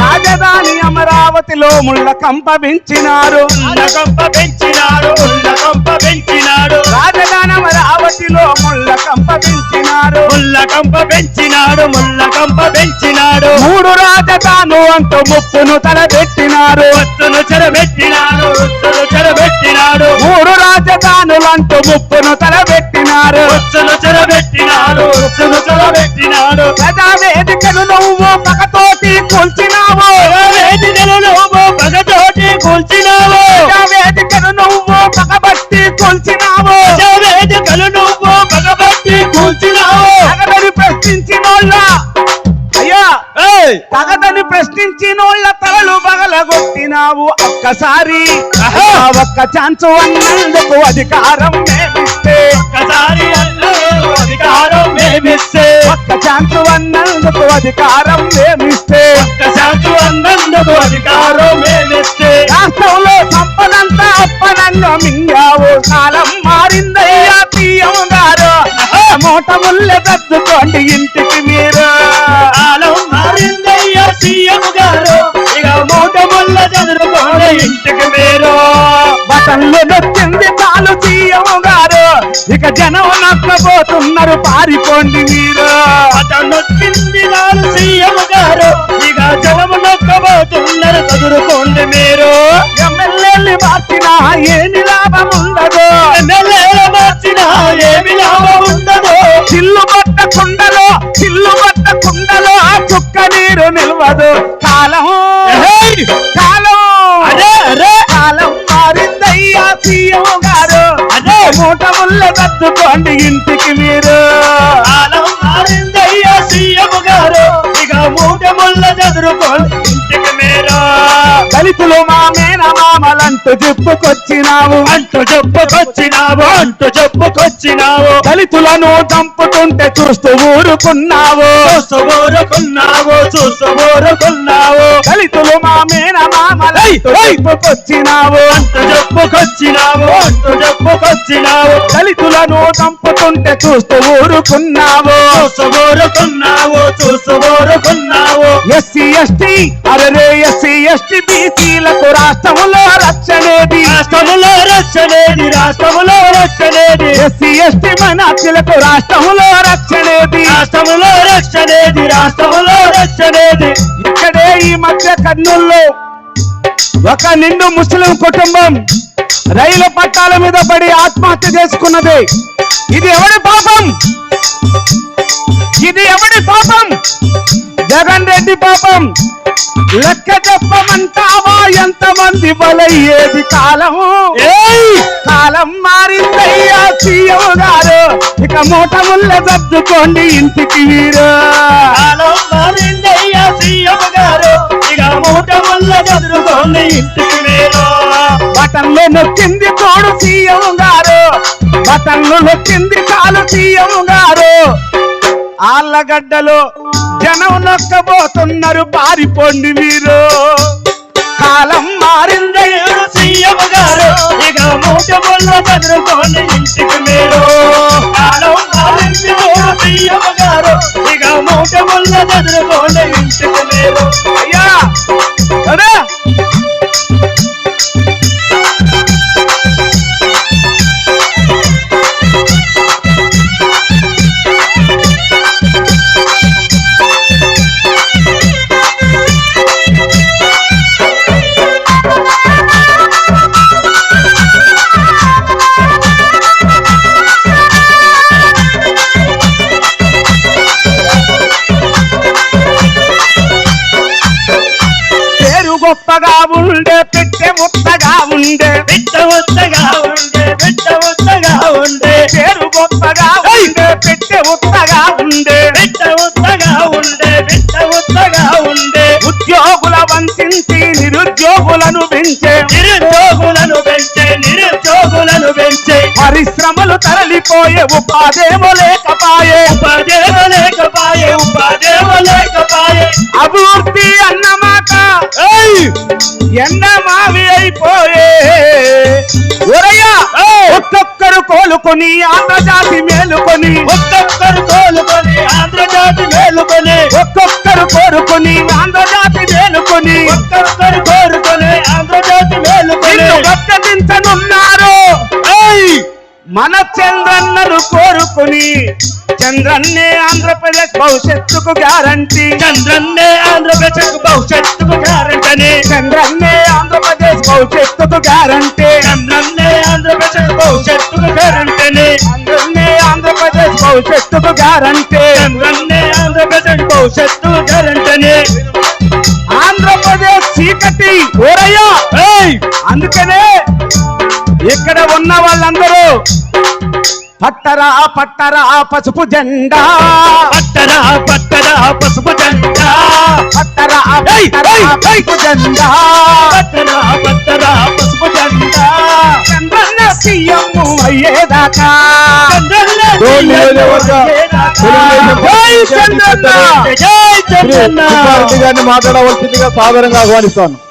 రాజధాని అమరావతిలో ముళ్ళ కంప పెంచినారు. రాజధాని అమరావతిలో ముళ్ళ కంప పెంచినారు. ముళ్ళ కంప పెంచినాడు ముళ్ళ కంప పెంచినాడు మూడు రాజధాను అంటూ ముప్పును తలబెట్టినారు ఒత్తును చెరబెట్టినాడు ప్రజా వేదికను నువ్వు పగతోటి కూల్చినావు. వేదికను నువ్వు పగతోటి కూల్చినావు. వేదికను నువ్వు పగబట్టి కూల్చినావు. వేదికలు నువ్వు పగబట్టి కూల్చినావు. తగదని ప్రశ్నించినోళ్ళ. అయ్యా తగదని ప్రశ్నించినోళ్ళ తలలు పగలగొట్టినావు ఒక్కసారి. ఒక్క ఛాన్స్ అన్నందుకు అధికారం మేమిస్తే. ఛాన్స్ అన్నందుకు అధికారం మేమిస్తే. ఒక్కసారి అన్నందుకు అధికారం మేమిస్తే. రాష్ట్రంలో సంపదంతా అప్పనంగా మింగావు కాలం మారిందయ్యా తీయం గారు మూట ముళ్ళ దద్దుకోండి ఇంటికి మీరు. కాలం మారిందయ్యా సీఎం గారు. ఇక మూట ముళ్ళ చదువుకోండి ఇంటికి మీరు. బటన్లు నొచ్చింది చాలు సీఎం గారు. ఇక జనం నష్టపోతున్నారు పారిపోండి మీరు నొచ్చింది సీఎం గారు. ఇక జనము నొక్కబోతున్నారు చదువుకోండి మీరు. ఎమ్మెల్యేలు మార్చినా ఏమి లాభం ఉండదు ఎమ్మెల్యేల మార్చిన ఏమి లాభం ఉండదు చిల్లు పట్ట కుండలో చిల్లు పట్ట కుండలో ఆ చుక్క నీరు నిల్వదు. కాలం మూట ముళ్ళ దద్దుకోండి ఇంటికి మీరు. మారిందయ్యా సీఎం గారు. ఇక మూట ముళ్ళ చదువుకోండి ఇంటికి మీరు. దళితులు మా మేన మామలంటూ చెప్పుకొచ్చినావు. అంటూ చెప్పుకొచ్చినావు అంటూ చెప్పుకొచ్చినావు. దళితులను చంపుతుంటే చూస్తూ ఊరుకున్నావు. చూస్తూ ఊరుకున్నావు చూస్తూ ఊరుకున్నావు. దళితులు మా మేన చెప్పుకొచ్చినావు అంటూ చెప్పుకొచ్చినావు అంటూ చెప్పుకొచ్చినావు దళితులను చంపుతుంటే చూస్తూ ఊరుకున్నావు. చూస్తూ ఊరుకున్నావు ఎస్సీ ఎస్టీ అరరే ఎస్సీ ఎస్టీ బీసీలకు రాష్ట్రంలో రక్షణేది రాష్ట్రములో రక్షణేది రాష్ట్రములో రక్షణేది ఎస్సీ ఎస్టీ మైనార్టీలకు రాష్ట్రంలో రక్షణేది రాష్ట్రములో రక్షణేది రాష్ట్రములో రక్షణేది ఇక్కడే ఈ మధ్య కర్నూల్లో ఒక నిండు ముస్లిం కుటుంబం రైలు పట్టాల మీద పడి ఆత్మహత్య చేసుకున్నది. ఇది ఎవడి పాపం? ఇది ఎవడి పాపం? జగన్ రెడ్డి పాపం. లెక్క చెప్పమంటావా? ఎంతమంది బలయ్యేది కాలం! కాలం మారిందయ్యా సీఎం గారు. ఇక మూట ముళ్ళ సర్దుకోండి ఇంటికి వీరు. కాలం మారిందయ్యా సీఎం గారు. ఇక మూట వల్ల చదువుకోండి ఇంటికి మీరు బటన్లు నొక్కింది తోడు సీఎం గారు. బటన్లు నొక్కింది కాలు సీఎం గారు. ఆళ్ళగడ్డలో జనం నొక్కబోతున్నారు పారిపోండి మీరు. కాలం మారిందయ్యా సీఎం గారు. ఇక మూట వల్ల బదులుకోండి ఇంటికి మీరు కాలం మారింది సీఎం గారు. ఇక మూట వల్ల చదువుకోండి ఉండే బిడ్డ ఉత్తగా ఉండే బిడ్డ ఉత్తగా ఉండే. పేరు గొప్పగా ఉండే పెట్టె ముత్తగా ఉండే. బిడ్డ ఉత్తగా ఉండే బిడ్డ ఉత్తగా ఉండే. ఉద్యోగుల వంచించి నిరుద్యోగులను పెంచే. నిరుద్యోగులను పెంచే నిరుద్యోగులను పెంచే. పరిశ్రమలు తరలిపోయే ఉపాధేమో లేకపాయే. ఉపాధేవ లేకపాయే ఉపాధేవ లేకపాయే. అభివృద్ధి ఒరయ్యా ఒక్కొక్కరు కోలుకొని ఆంధ్రజాతి మేలుకొని ఒక్కొక్కరు కోరుకుని ఆంధ్రజాతి మేలుకొని ఒక్కొక్కరు కోరుకొని ఆంధ్రజ్యోతి మేలుకొని. ఏయ్! మన చంద్రన్నను కోరుకుని చంద్రన్నే ఆంధ్రప్రదేశ్ భవిష్యత్తుకు గ్యారంటీ. చంద్రన్నే ఆంధ్రప్రదేశ్ భవిష్యత్తుకు గ్యారంటీ. చంద్రన్నే ఆంధ్రప్రదేశ్ భవిష్యత్తుకు గ్యారంటీ. చంద్రన్నే ఆంధ్రప్రదేశ్ భవిష్యత్తుకు గ్యారంటీ. చంద్రన్నే ఆంధ్రప్రదేశ్ భవిష్యత్తు గ్యారంటీ ఆంధ్రప్రదేశ్ చీకటి ఓరయ్యా. ఏయ్! అందుకనే ఇక్కడ ఉన్న వాళ్ళందరూ పట్టరా పట్టరా పసుపు జెండా. పట్టరా పట్టరా పసుపు జెండా. పట్టరా! పసుపు జెండా. పట్టరా పట్టరా పసుపు జెండా. మాట్లాడవలసిందిగా సాదరంగా ఆహ్వానిస్తాను.